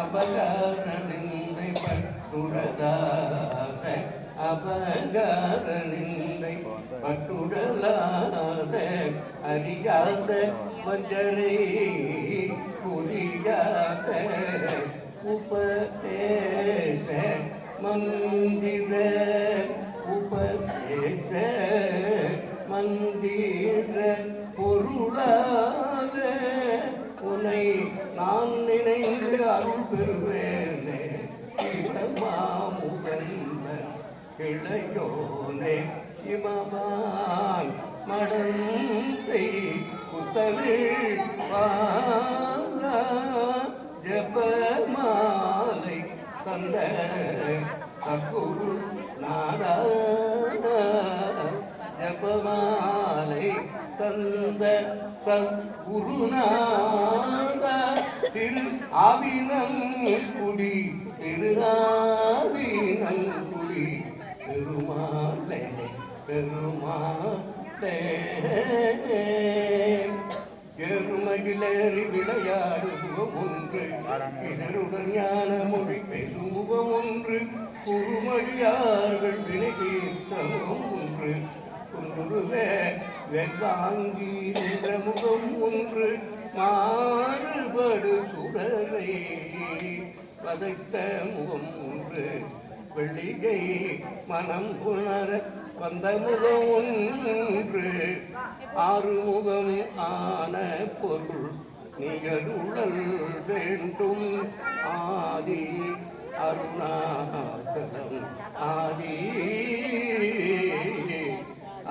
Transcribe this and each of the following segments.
அபகாரநிந்தை பட்டுடலாத பட்டுடலாத அறியாத வஞ்சனை புரியாத உபதே மந்திர உபதேச மந்திர பொருளாக உனை நான் நினைந்து அருள் பெறுவேனே. மாமுகந்த கிளையோனே இமமான் மடந்தை புத்தமிழ் ஜபமா தந்த சகுரு நாடா ஜபமாலை தந்த சத்குருநாத திரு ஆவினன் குடி திரு ஆவினன் குடி. பெருமாளே பெருமாளே. எருமகிலேறி விளையாடுவோம் ஒன்று. இதருடன் ஞான மொழி ஒன்று குருமடியார்கள் வினை ஒன்று. குன்றுவே வெவ்வாங்கி நின்ற முகம் ஒன்று. மாறுபடு சுடரை வதைத்த முகம் ஒன்று. வெள்ளிகை மனம் உணர வந்த முகம் ஒன்று. ஆறுமுகம் ஆன பொருள் நிகருளல் வேண்டும். ஆதி அருணாச்சலம் ஆதி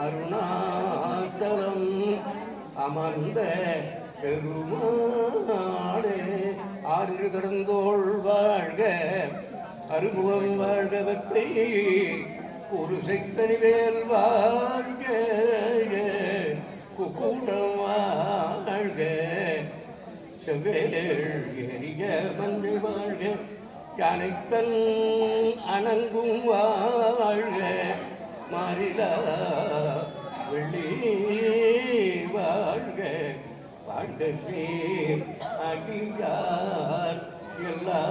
அருணாச்சலம் அமர்ந்த பெருமாடே ஆறு கடந்தோள் வாழ்க அருமுகம் வாழ்கவத்தை ஒரு செத்தனிவேல் வாழ்க குக்கூடம் வாழ்க செவ்வேல் எரிய யானைத்தல் அணங்கும் வாழ்க மாறிலா வெள்ளி வாழ்க. வாழ்க அடியார் எல்லா